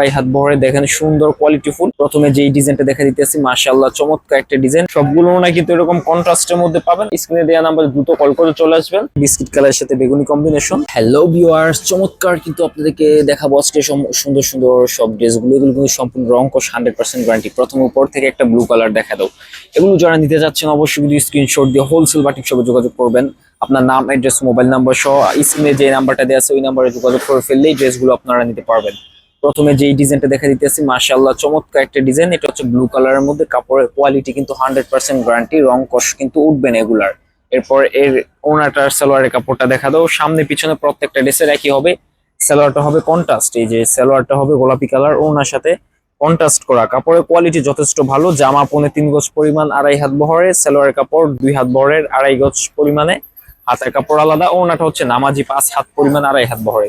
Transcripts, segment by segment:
আড়াই হাত বহরে দেখেন সুন্দর কোয়ালিটি ফুল। প্রথমে যেই ডিজাইনটা দেখা দিতেছি, মাশাআল্লাহ, চমৎকার একটা ডিজাইন। সবগুলো না কিন্তু এরকম কন্ট্রাস্টের মধ্যে পাবেন। স্ক্রিনে দেওয়া নাম্বার দ্রুত কল করে চলে আসবেন। বিস্কিট কালারের সাথে বেগুনি কম্বিনেশন হ্যালো ভিউয়ার্স চমৎকার কিন্তু আপনাদেরকে দেখাবো আজকে সুন্দর সুন্দর সব ড্রেসগুলো। এগুলো কিন্তু সম্পূর্ণ রং হান্ড্রেড পার্সেন্ট গ্যারান্টি প্রথম উপর থেকে একটা ব্লু কালার দেখা দাও। এগুলো যারা নিতে যাচ্ছেন, অবশ্যই কিন্তু স্ক্রিনশট দিয়ে হোলসেল বাটিক সবে যোগাযোগ করবেন। আপনার নাম অ্যাড্রেস মোবাইল নাম্বার সহ স্ক্রিনে যে নাম্বারটা দেওয়া আছে, ওই নাম্বারে যোগাযোগ করে ফেললেই ড্রেসগুলো আপনারা নিতে পারবেন। প্রথমে যেই ডিজাইনটা দেখা দিতেছি, মাশাআল্লাহ, চমৎকার একটা ডিজাইন। এটা হচ্ছে ব্লু কালারের মধ্যে, কাপড়ের কোয়ালিটি কিন্তু হান্ড্রেড পার্সেন্ট গ্যারান্টি রং কষ কিন্তু উঠবে না এগুলার। এরপর এর ওনাটার সালোয়ারের কাপড়টা দেখা দাও, সামনে পিছনে প্রত্যেকটা ড্রেসের একই হবে। সালোয়ারটা হবে কন্ট্রাস্ট এই যে সালোয়ারটা হবে গোলাপি কালার ওনার সাথে কন্ট্রাস্ট করা। কাপড়ের কোয়ালিটি যথেষ্ট ভালো, জামা পনে তিন গজ পরিমাণ, আড়াই হাত বহরের সালোয়ারের কাপড় দুই হাত বহরের, আড়াই গজ পরিমাণে। হাতের কাপড় আলাদা ওনাটা হচ্ছে নামাজি পাঁচ হাত পরিমাণ, আড়াই হাত বহরে।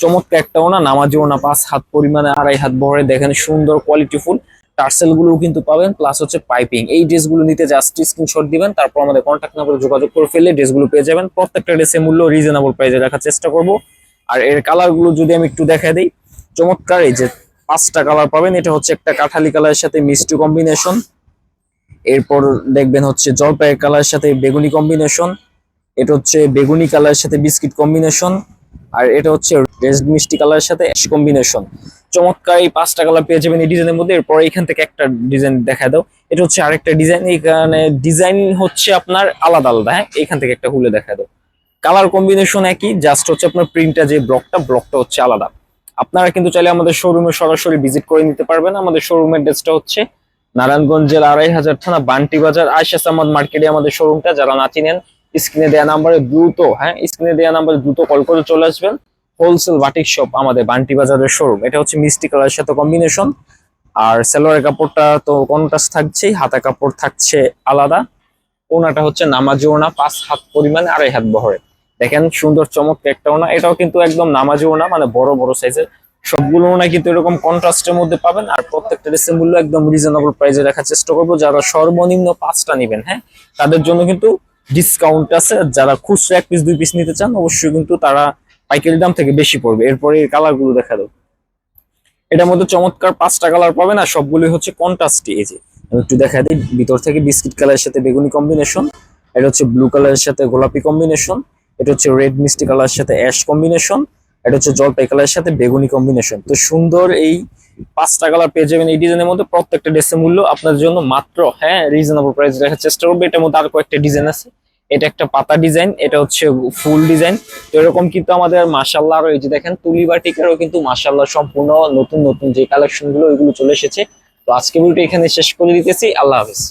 চমৎকার একটা ওনা, নামাজি ওনা, পাঁচ হাত পরিমাণে, আড়াই হাত বহরে দেখেন সুন্দর কোয়ালিটি ফুল। টার্সেল গুলোও কিন্তু পাবেন প্লাস হচ্ছে পাইপিং এই ড্রেসগুলো নিতে জাস্ট স্ক্রিনশট দিবেন, তারপর আমাদের কন্ট্যাক্ট নাম্বারে যোগাযোগ করে ফেললে ড্রেসগুলো পেয়ে যাবেন। প্রত্যেকটা ড্রেসের মূল্য রিজনেবল প্রাইসে রাখার চেষ্টা করব। আর এর কালারগুলো যদি আমি একটু দেখা দিই, চমৎকার এই যে পাঁচটা কালার পাবেন, এটা হচ্ছে একটা কাঠালি কালারের সাথে মিষ্টি কম্বিনেশন এরপর দেখবেন হচ্ছে জলপাইয়ের কালারের সাথে বেগুনি কম্বিনেশন এটা হচ্ছে বেগুনি কালারের সাথে বিস্কিট কম্বিনেশন আর এটা হচ্ছে রেড মিষ্টি কালারের সাথে কম্বিনেশন চমৎকার এই পাঁচটা কালার পেয়ে যাবেন এই ডিজাইনের মধ্যে। এরপর এখান থেকে একটা ডিজাইন দেখা দাও। এটা হচ্ছে আরেকটা ডিজাইন এখানে ডিজাইন হচ্ছে আপনার আলাদা আলাদা হ্যাঁ? এখান থেকে একটা হুলে দেখা দাও। কালার কম্বিনেশন একই জাস্ট হচ্ছে আপনার প্রিন্টটা যে ব্লকটা ব্লকটা হচ্ছে আলাদা। আপনারা কিন্তু চাইলে আমাদের শোরুমে সরাসরি ভিজিট করে নিতে পারবেন। আমাদের শোরুমের ড্রেসটা হচ্ছে নারায়ণগঞ্জ জেলা আড়াই হাজার থানা, বান্টি বাজার। আয়সা সামাদ মার্কেটে আমাদের শোরুমটা যারা না চিনেন স্ক্রিনে দেওয়া নাম্বারে দ্রুত হ্যাঁ স্ক্রিনে দেওয়া নাম্বারে দ্রুত কল করে চলে আসবেন। হোলসেল বাটিক শপ আমাদের বান্টি বাজারের শোরুম এটা হচ্ছে মিষ্টি কালারের সাথে কম্বিনেশন আর সেলোয়ারের কাপড়টা তো কন্ট্রাস্ট থাকছেই হাতা কাপড় থাকছে আলাদা। ওনাটা হচ্ছে নামাজি ওনা, পাঁচ হাত পরিমাণে, আড়াই হাত বহরে। দেখেন, সুন্দর চমক একটা ওনা। এটাও কিন্তু একদম নামাজি ওনা মানে বড় বড় সাইজের সবগুলো ওনা কিন্তু এরকম কন্ট্রাস্টের মধ্যে পাবেন। আর প্রত্যেকটা ড্রেসের মূল্য একদম রিজনেবল প্রাইসে রাখার চেষ্টা করব। যারা সর্বনিম্ন পাঁচটা নেবেন হ্যাঁ তাদের জন্য কিন্তু ডিসকাউন্ট আছে। যারা খুচরা এক পিস দুই পিস নিতে চান, অবশ্যই কিন্তু তারা পাইকারি দাম থেকে বেশি পড়বে। এরপরে এই কালারগুলো দেখা দাও এটার মধ্যে চমৎকার পাঁচটা কালার পাবেন আর সবগুলোই হচ্ছে কন্ট্রাস্টে এই যে। আমি একটু দেখা দিই, ভিতর থেকে বিস্কিট কালারের সাথে বেগুনি কম্বিনেশন এটা হচ্ছে ব্লু কালারের সাথে গোলাপি কম্বিনেশন এটা হচ্ছে রেড মিষ্টি কালারের সাথে অ্যাশ কম্বিনেশন এটা হচ্ছে জলপাই কালারের সাথে বেগুনি কম্বিনেশন তো সুন্দর এই পাঁচটা কালার পেয়ে যাবেন এই ডিজাইনের মধ্যে। প্রত্যেকটা ড্রেসের মূল্য আপনার জন্য মাত্র হ্যাঁ রিজনেবল প্রাইস রাখার চেষ্টা করবে। এটার মধ্যে আর কয়েকটা ডিজাইন আছে। এটা একটা পাতা ডিজাইন, এটা হচ্ছে ফুল ডিজাইন। তো এরকম কিন্তু আমাদের মাসাল্লাহ আরও এই যে দেখেন, তুলি বাটিকারও কিন্তু মাসাল্লাহ সম্পূর্ণ নতুন নতুন যে কালেকশনগুলো, ওইগুলো চলে এসেছে। তো আজকে ভিডিওটা এখানে শেষ করে দিতেছি। আল্লাহ হাফেজ।